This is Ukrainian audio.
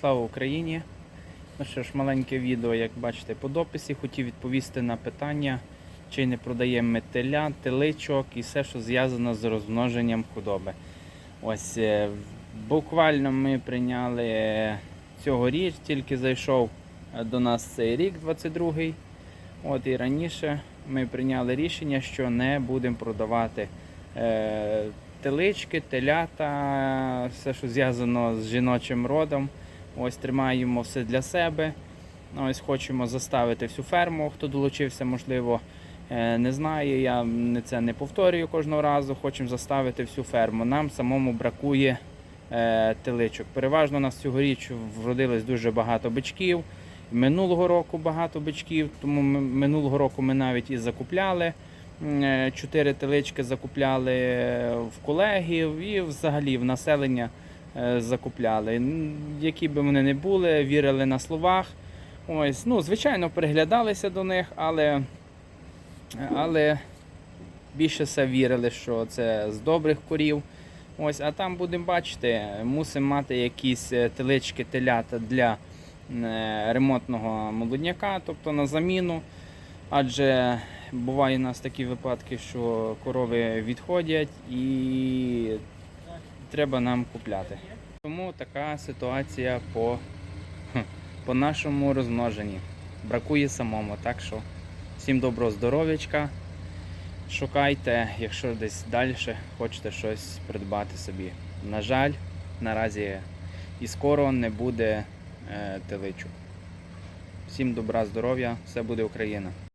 Слава Україні! Ну що ж, маленьке відео, як бачите, по дописі. Хотів відповісти на питання, чи не продаємо ми теля, теличок і все, що зв'язано з розмноженням худоби. Ось е, буквально ми прийняли цьогоріч, тільки зайшов е, до нас цей рік, 22-й. От і раніше ми прийняли рішення, що не будемо продавати е, телички, телята, все, що зв'язано з жіночим родом. Ось тримаємо все для себе. Ось хочемо заставити всю ферму. Хто долучився, можливо, е, не знає. Я це не повторюю кожного разу. Хочемо заставити всю ферму. Нам самому бракує е, теличок. Переважно у нас цьогоріч вродилось дуже багато бичків. Минулого року багато бичків, тому ми, минулого року ми навіть і закупляли. Е, Чотири телички закупляли в колегів і взагалі в населення закупляли. Які би вони не були, вірили на словах. Ось, ну, звичайно, приглядалися до них, але, але більше все вірили, що це з добрих корів. Ось, а там будемо бачити, мусимо мати якісь е, телички, телята для е, ремонтного молодняка, тобто на заміну. Адже буває у нас такі випадки, що корови відходять і треба нам купляти. Тому така ситуація по, по нашому розмноженні. Бракує самому. Так що всім доброго здоров'ячка. Шукайте, якщо десь далі хочете щось придбати собі. На жаль, наразі і скоро не буде е, теличок. Всім добра, здоров'я, все буде Україна.